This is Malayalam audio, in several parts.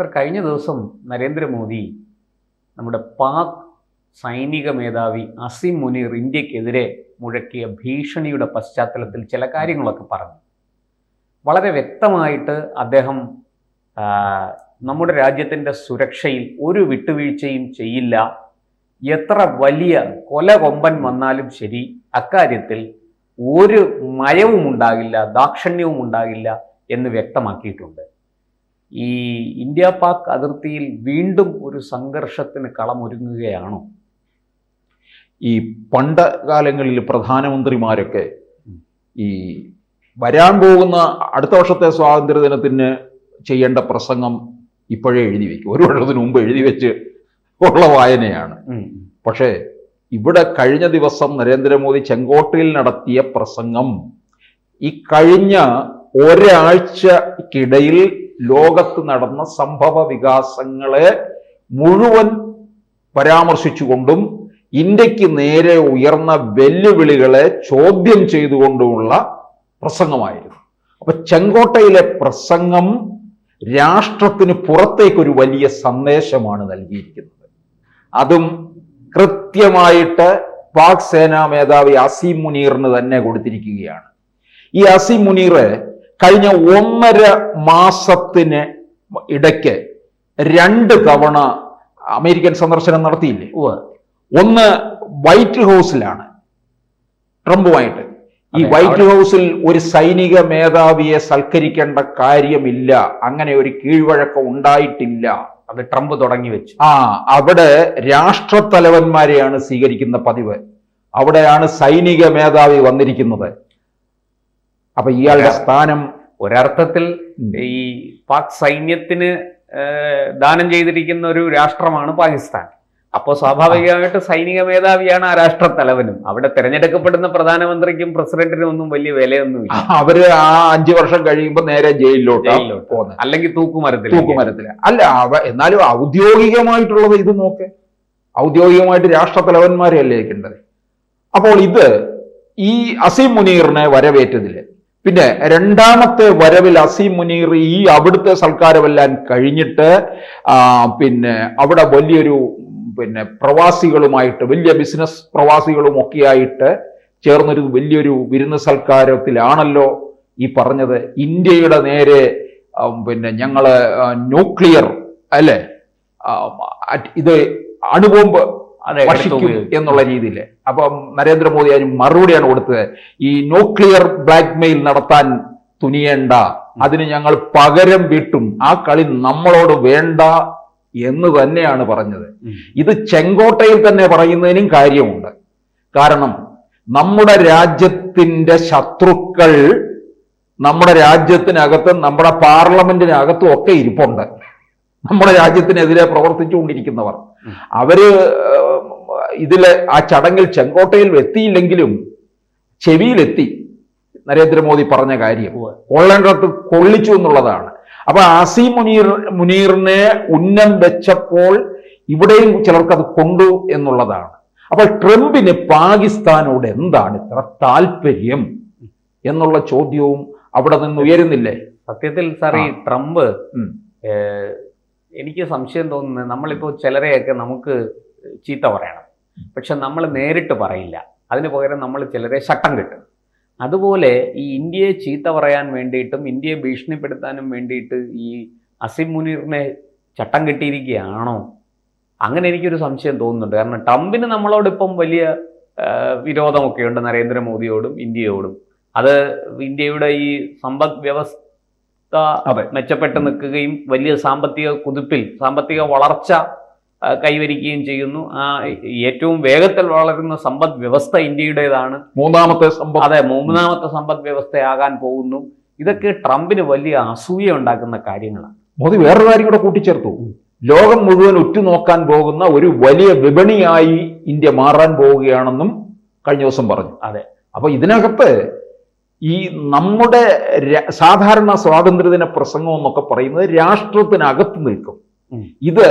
സർ കഴിഞ്ഞ ദിവസം നരേന്ദ്രമോദി നമ്മുടെ പാക് സൈനിക മേധാവി അസിം മുനീർ ഇന്ത്യക്കെതിരെ മുഴക്കിയ ഭീഷണിയുടെ പശ്ചാത്തലത്തിൽ ചില കാര്യങ്ങളൊക്കെ പറഞ്ഞു. വളരെ വ്യക്തമായിട്ട് അദ്ദേഹം നമ്മുടെ രാജ്യത്തിന്റെ സുരക്ഷയിൽ ഒരു വിട്ടുവീഴ്ചയും ചെയ്യില്ല. എത്ര വലിയ കൊല കൊമ്പൻ വന്നാലും ശരി അക്കാര്യത്തിൽ ഒരു മയവും ഉണ്ടാകില്ല ദാക്ഷണ്യവും ഉണ്ടാകില്ല എന്ന് വ്യക്തമാക്കിയിട്ടുണ്ട്. ഈ ഇന്ത്യ പാക് അതിർത്തിയിൽ വീണ്ടും ഒരു സംഘർഷത്തിന് കളമൊരുങ്ങുകയാണോ? ഈ പണ്ട കാലങ്ങളിൽ പ്രധാനമന്ത്രിമാരൊക്കെ ഈ വരാൻ പോകുന്ന അടുത്ത വർഷത്തെ സ്വാതന്ത്ര്യദിനത്തിന് ചെയ്യേണ്ട പ്രസംഗം ഇപ്പോഴേ എഴുതി വെക്കും. ഒരു വർഷത്തിന് മുമ്പ് എഴുതി വെച്ച് ഉള്ള വായനയാണ്. പക്ഷേ ഇവിടെ കഴിഞ്ഞ ദിവസം നരേന്ദ്രമോദി ചെങ്കോട്ടയിൽ നടത്തിയ പ്രസംഗം ഈ കഴിഞ്ഞ ഒരാഴ്ചക്കിടയിൽ ലോകത്ത് നടന്ന സംഭവ വികാസങ്ങളെ മുഴുവൻ പരാമർശിച്ചുകൊണ്ടും ഇന്ത്യയ്ക്ക് നേരെ ഉയർന്ന വെല്ലുവിളികളെ ചോദ്യം ചെയ്തുകൊണ്ടുമുള്ള പ്രസംഗമായിരുന്നു. അപ്പൊ ചെങ്കോട്ടയിലെ പ്രസംഗം രാഷ്ട്രത്തിന് പുറത്തേക്കൊരു വലിയ സന്ദേശമാണ് നൽകിയിരിക്കുന്നത്. അതും കൃത്യമായിട്ട് പാക് സേനാ മേധാവി അസീം മുനീറിന് തന്നെ കൊടുത്തിരിക്കുകയാണ്. ഈ അസീം മുനീർ കഴിഞ്ഞ ഒന്നര മാസത്തിന് ഇടയ്ക്ക് രണ്ട് തവണ അമേരിക്കൻ സന്ദർശനം നടത്തിയില്ലേ? ഓ ഒന്ന് വൈറ്റ് ഹൗസിലാണ് ട്രംപുമായിട്ട്. ഈ വൈറ്റ് ഹൗസിൽ ഒരു സൈനിക മേധാവിയെ സൽക്കരിക്കേണ്ട കാര്യമില്ല. അങ്ങനെ ഒരു കീഴ്വഴക്കം ഉണ്ടായിട്ടില്ല. അത് ട്രംപ് തുടങ്ങി വെച്ചു. ആ അവിടെ രാഷ്ട്രത്തലവന്മാരെയാണ് സ്വീകരിക്കുന്ന പതിവ്. അവിടെയാണ് സൈനിക മേധാവി വന്നിരിക്കുന്നത്. അപ്പൊ ഇയാളുടെ സ്ഥാനം ഒരർത്ഥത്തിൽ ഈ പാക് സൈന്യത്തിന് ദാനം ചെയ്തിരിക്കുന്ന ഒരു രാഷ്ട്രമാണ് പാകിസ്ഥാൻ. അപ്പോൾ സ്വാഭാവികമായിട്ട് സൈനിക മേധാവിയാണ് ആ രാഷ്ട്ര തലവനും അവിടെ തിരഞ്ഞെടുക്കപ്പെടുന്ന പ്രധാനമന്ത്രിക്കും പ്രസിഡന്റിനും ഒന്നും വലിയ വിലയൊന്നുമില്ല. അവർ ആ അഞ്ചു വർഷം കഴിയുമ്പോൾ നേരെ ജയിലിലോട്ട്. അല്ലെങ്കിൽ തൂക്കുമരത്തിൽ തൂക്കുമരത്തിൽ. അല്ല എന്നാലും ഔദ്യോഗികമായിട്ടുള്ളത് ഇത് നോക്കെ. ഔദ്യോഗികമായിട്ട് രാഷ്ട്ര തലവന്മാരെ ഇരിക്കേണ്ടത്? അപ്പോൾ ഇത് ഈ അസീം മുനീറിനെ വരവേറ്റതിൽ പിന്നെ രണ്ടാമത്തെ വരവിൽ അസീം മുനീർ ഈ അവിടുത്തെ സൽക്കാരമെല്ലാം കഴിഞ്ഞിട്ട് പിന്നെ അവിടെ വലിയൊരു പിന്നെ പ്രവാസികളുമായിട്ട് വലിയ ബിസിനസ് പ്രവാസികളും ഒക്കെ ആയിട്ട് ചേർന്നൊരു വലിയൊരു വിരുന്ന് സൽക്കാരത്തിലാണല്ലോ ഈ പറഞ്ഞത്. ഇന്ത്യയുടെ നേരെ പിന്നെ ഞങ്ങൾ ന്യൂക്ലിയർ അല്ലെ? ഇത് അണുബോംബ് എന്നുള്ള രീതിയിൽ. അപ്പം നരേന്ദ്രമോദി അതിന് മറുപടിയാണ് കൊടുത്തത്. ഈ ന്യൂക്ലിയർ ബ്ലാക്ക് മെയിൽ നടത്താൻ തുനിയേണ്ട അതിന് ഞങ്ങൾ പകരം വീട്ടും ആ കളി നമ്മളോട് വേണ്ട എന്ന് തന്നെയാണ് പറഞ്ഞത്. ഇത് ചെങ്കോട്ടയിൽ തന്നെ പറയുന്നതിനും കാര്യമുണ്ട്. കാരണം നമ്മുടെ രാജ്യത്തിന്റെ ശത്രുക്കൾ നമ്മുടെ രാജ്യത്തിനകത്തും നമ്മുടെ പാർലമെന്റിനകത്തും ഒക്കെ ഇരിപ്പുണ്ട്. നമ്മുടെ രാജ്യത്തിനെതിരെ പ്രവർത്തിച്ചുകൊണ്ടിരിക്കുന്നവർ. അവർ ഇതിലെ ആ ചടങ്ങിൽ ചെങ്കോട്ടയിൽ എത്തിയില്ലെങ്കിലും ചെവിയിലെത്തി നരേന്ദ്രമോദി പറഞ്ഞ കാര്യം. ഉവ്വ്. കൊള്ളേണ്ടത് കൊള്ളിച്ചു എന്നുള്ളതാണ്. അപ്പൊ ആസി മുനീർ മുനീറിനെ ഉന്നം വെച്ചപ്പോൾ ഇവിടെയും ചിലർക്ക് അത് കൊണ്ടു എന്നുള്ളതാണ്. അപ്പോൾ ട്രംപിന് പാകിസ്ഥാനോട് എന്താണ് ഇത്ര താല്പര്യം എന്നുള്ള ചോദ്യവും അവിടെ നിന്ന് ഉയരുന്നില്ലേ? സത്യത്തിൽ സാർ ഈ ട്രംപ് എനിക്ക് സംശയം തോന്നുന്നത് നമ്മളിപ്പോൾ ചിലരെയൊക്കെ നമുക്ക് ചീത്ത പറയണം. പക്ഷെ നമ്മൾ നേരിട്ട് പറയില്ല. അതിന് പകരം നമ്മൾ ചിലരെ ശട്ടം കിട്ടും. അതുപോലെ ഈ ഇന്ത്യയെ ചീത്ത പറയാൻ വേണ്ടിയിട്ടും ഇന്ത്യയെ ഭീഷണിപ്പെടുത്താനും വേണ്ടിയിട്ട് ഈ അസിം മുനീറിനെ ചട്ടം കിട്ടിയിരിക്കുകയാണോ? അങ്ങനെ എനിക്കൊരു സംശയം തോന്നുന്നുണ്ട്. കാരണം ട്രംപിന് നമ്മളോട് ഇപ്പം വലിയ വിരോധമൊക്കെയുണ്ട് നരേന്ദ്രമോദിയോടും ഇന്ത്യയോടും. അത് ഇന്ത്യയുടെ ഈ സമ്പദ് വ്യവസ്ഥ. മെച്ചപ്പെട്ട് നിൽക്കുകയും വലിയ സാമ്പത്തിക കുതിപ്പിൽ സാമ്പത്തിക വളർച്ച കൈവരിക്കുകയും ചെയ്യുന്നു. ആ ഏറ്റവും വേഗത്തിൽ വളരുന്ന സമ്പദ് വ്യവസ്ഥ ഇന്ത്യയുടേതാണ്. മൂന്നാമത്തെ സമ്പദ്. അതെ മൂന്നാമത്തെ സമ്പദ് വ്യവസ്ഥയാകാൻ പോകുന്നു. ഇതൊക്കെ ട്രംപിന് വലിയ അസൂയ ഉണ്ടാക്കുന്ന കാര്യങ്ങളാണ്. മോദി വേറൊരു കാര്യം കൂടെ കൂട്ടിച്ചേർത്തു. ലോകം മുഴുവൻ ഉറ്റുനോക്കാൻ പോകുന്ന ഒരു വലിയ വിപണിയായി ഇന്ത്യ മാറാൻ പോവുകയാണെന്നും കഴിഞ്ഞ ദിവസം പറഞ്ഞു. അതെ. അപ്പൊ ഇതിനകത്ത് ഈ നമ്മുടെ സാധാരണ സ്വാതന്ത്ര്യദിന പ്രസംഗം എന്നൊക്കെ പറയുന്നത് രാഷ്ട്രത്തിനകത്ത് നിൽക്കും. ഇത്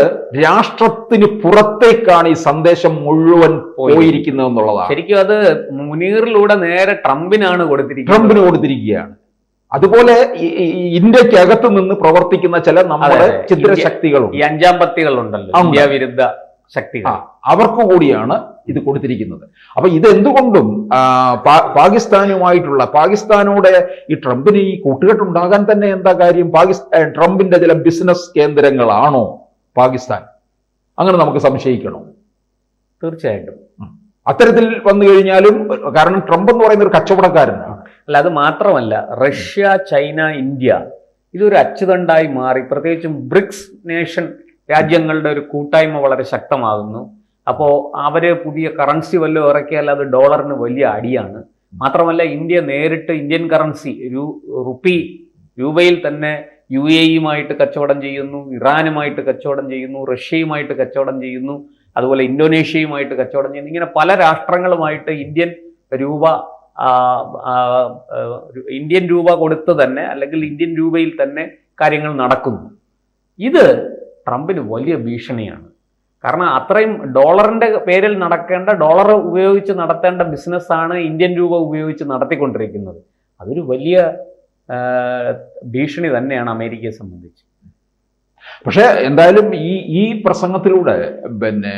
രാഷ്ട്രത്തിന് പുറത്തേക്കാണ് ഈ സന്ദേശം മുഴുവൻ പോയിരിക്കുന്നത് എന്നുള്ളതാണ് ശരിക്കും അത് മുനീറിലൂടെ നേരെ ട്രംപിനാണ് കൊടുത്തിരിക്കുന്നത് ട്രംപിന് കൊടുത്തിരിക്കുകയാണ് അതുപോലെ ഇന്ത്യക്കകത്ത് നിന്ന് പ്രവർത്തിക്കുന്ന ചില നമ്മുടെ. ചിത്രശക്തികളുണ്ട് ഈ അഞ്ചാം പത്തികളുണ്ടല്ലോ. ഇന്ത്യ വിരുദ്ധ ശക്തികൾ അവർക്ക് കൂടിയാണ് ഇത് കൊടുത്തിരിക്കുന്നത്. അപ്പൊ ഇതെന്തുകൊണ്ടും പാകിസ്ഥാനുമായിട്ടുള്ള പാകിസ്ഥാനോട് ഈ ട്രംപിന് ഈ കൂട്ടുകെട്ടുണ്ടാകാൻ തന്നെ എന്താ കാര്യം? പാകിസ്ഥാൻ ട്രംപിന്റെ ചില ബിസിനസ് കേന്ദ്രങ്ങളാണോ പാകിസ്ഥാൻ? അങ്ങനെ നമുക്ക് സംശയിക്കണോ? തീർച്ചയായിട്ടും. അത്തരത്തിൽ വന്നു കഴിഞ്ഞാലും കാരണം ട്രംപ് എന്ന് പറയുന്ന ഒരു കച്ചവടക്കാരനാണ്. അല്ല അത് മാത്രമല്ല റഷ്യ ചൈന ഇന്ത്യ ഇതൊരു അച്ചുതണ്ടായി മാറി. പ്രത്യേകിച്ചും ബ്രിക്സ് നേഷൻ രാജ്യങ്ങളുടെ ഒരു കൂട്ടായ്മ വളരെ ശക്തമാകുന്നു. അപ്പോൾ അവർ പുതിയ കറൻസി വല്ലതും ഇറക്കിയാൽ അത് ഡോളറിന് വലിയ അടിയാണ്. മാത്രമല്ല ഇന്ത്യ നേരിട്ട് ഇന്ത്യൻ കറൻസി റുപ്പി രൂപയിൽ തന്നെ യു എ ഇയുമായിട്ട് കച്ചവടം ചെയ്യുന്നു ഇറാനുമായിട്ട് കച്ചവടം ചെയ്യുന്നു റഷ്യയുമായിട്ട് കച്ചവടം ചെയ്യുന്നു അതുപോലെ ഇന്തോനേഷ്യയുമായിട്ട് കച്ചവടം ചെയ്യുന്നു. ഇങ്ങനെ പല രാഷ്ട്രങ്ങളുമായിട്ട് ഇന്ത്യൻ രൂപ ഇന്ത്യൻ രൂപ കൊടുത്ത് തന്നെ അല്ലെങ്കിൽ ഇന്ത്യൻ രൂപയിൽ തന്നെ കാര്യങ്ങൾ നടക്കുന്നു. ഇത് ട്രംപിന് വലിയ ഭീഷണിയാണ്. കാരണം അത്രയും ഡോളറിന്റെ പേരിൽ നടക്കേണ്ട ഡോളർ ഉപയോഗിച്ച് നടത്തേണ്ട ബിസിനസ്സാണ് ഇന്ത്യൻ രൂപ ഉപയോഗിച്ച് നടത്തിക്കൊണ്ടിരിക്കുന്നത്. അതൊരു വലിയ ഭീഷണി തന്നെയാണ് അമേരിക്കയെ സംബന്ധിച്ച്. പക്ഷേ എന്തായാലും ഈ ഈ പ്രസംഗത്തിലൂടെ പിന്നെ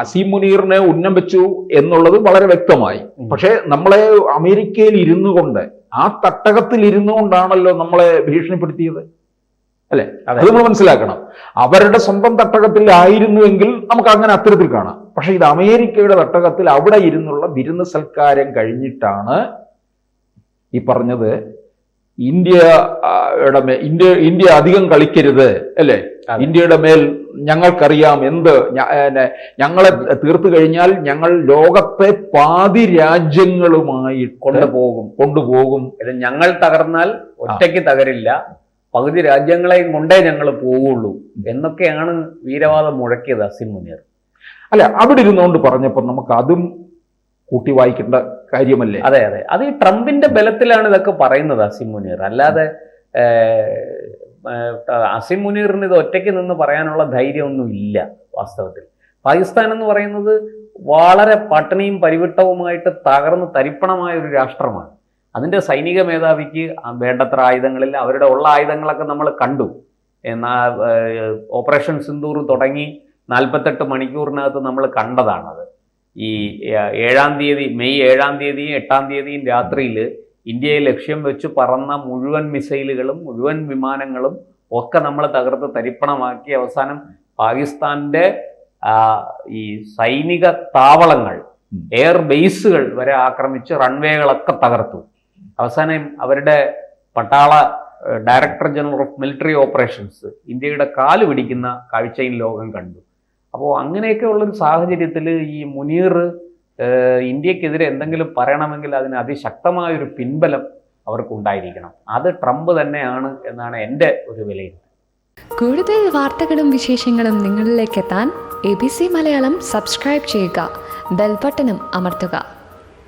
അസീം മുനീറിനെ ഉന്നം വെച്ചു എന്നുള്ളത് വളരെ വ്യക്തമായി. പക്ഷെ നമ്മളെ അമേരിക്കയിൽ ഇരുന്നു കൊണ്ട് ആ തട്ടകത്തിൽ ഇരുന്നു കൊണ്ടാണല്ലോ നമ്മളെ ഭീഷണിപ്പെടുത്തിയത്. അല്ലെ? അതെ. നമ്മൾ മനസ്സിലാക്കണം. അവരുടെ സ്വന്തം തട്ടകത്തിൽ ആയിരുന്നുവെങ്കിൽ നമുക്ക് അങ്ങനെ അത്തരത്തിൽ കാണാം. പക്ഷെ ഇത് അമേരിക്കയുടെ തട്ടകത്തിൽ അവിടെ ഇരുന്നുള്ള വിരുന്ന് സൽക്കാരം കഴിഞ്ഞിട്ടാണ് ഈ പറഞ്ഞത് ഇന്ത്യയുടെ മേ- ഇന്ത്യ ഇന്ത്യ അധികം കളിക്കരുത് അല്ലേ. ഇന്ത്യയുടെ മേൽ ഞങ്ങൾക്കറിയാം എന്ത് ഞങ്ങളെ തീർത്തു കഴിഞ്ഞാൽ ഞങ്ങൾ ലോകത്തെ പാതി രാജ്യങ്ങളുമായി കൊണ്ടുപോകും. കൊണ്ടുപോകും. ഞങ്ങൾ തകർന്നാൽ ഒറ്റയ്ക്ക് തകരില്ല. പകുതി രാജ്യങ്ങളെയും കൊണ്ടേ ഞങ്ങൾ പോവുള്ളൂ എന്നൊക്കെയാണ് വീരവാദം മുഴക്കിയത് അസിം മുനീർ. അല്ല അവിടെ ഇരുന്നുകൊണ്ട് പറഞ്ഞപ്പോൾ നമുക്ക് അതും കൂട്ടി വായിക്കേണ്ട കാര്യമല്ലേ? അതെ അതെ. അത് ഈ ട്രംപിന്റെ ബലത്തിലാണ് ഇതൊക്കെ പറയുന്നത് അസിം മുനീർ. അല്ലാതെ അസിം മുനീറിന് ഇത് ഒറ്റയ്ക്ക് നിന്ന് പറയാനുള്ള ധൈര്യമൊന്നും ഇല്ല വാസ്തവത്തിൽ. പാകിസ്ഥാൻ എന്ന് പറയുന്നത് വളരെ പട്ടിണിയും പരിവിട്ടവുമായിട്ട് തകർന്ന് തരിപ്പണമായ ഒരു രാഷ്ട്രമാണ്. അതിന്റെ സൈനിക മേധാവിക്ക് വേണ്ടത്ര ആയുധങ്ങളിൽ അവരുടെ ഉള്ള ആയുധങ്ങളൊക്കെ നമ്മൾ കണ്ടു. എന്നാ ഓപ്പറേഷൻ സിന്ദൂർ തുടങ്ങി നാൽപ്പത്തെട്ട് മണിക്കൂറിനകത്ത് നമ്മൾ കണ്ടതാണത്. ഈ ഏഴാം തീയതി മെയ് ഏഴാം തീയതിയും എട്ടാം തീയതിയും രാത്രിയിൽ ഇന്ത്യയെ ലക്ഷ്യം വെച്ച് പറന്ന മുഴുവൻ മിസൈലുകളും മുഴുവൻ വിമാനങ്ങളും ഒക്കെ നമ്മൾ തകർത്ത് തരിപ്പണമാക്കി. അവസാനം പാകിസ്ഥാന്റെ ഈ സൈനിക താവളങ്ങൾ എയർ ബേസുകൾ വരെ ആക്രമിച്ച് റൺവേകളൊക്കെ തകർത്തു. അവസാനം അവരുടെ പട്ടാള director general of military operations ഇന്ത്യയുടെ കാൽ പിടിക്കുന്ന കാഴ്ചയും ലോകം കണ്ടു. അപ്പോൾ അങ്ങനെയൊക്കെ ഉള്ളൊരു സാഹചര്യത്തിൽ ഈ മുനീർ ഇന്ത്യക്കെതിരെ എന്തെങ്കിലും പറയണമെങ്കിൽ അതിന് അതിശക്തമായൊരു പിൻബലം അവർക്കുണ്ടായിരിക്കണം. അത് ട്രംപ് തന്നെയാണ് എന്നാണ് എന്റെ ഒരു വിലയിരുത്തൽ. കൂടുതൽ വാർത്തകളും വിശേഷങ്ങളും നിങ്ങളിലേക്ക് എത്താൻ A B C Malayalam subscribe ചെയ്യുക ബെൽബട്ടനും അമർത്തുക.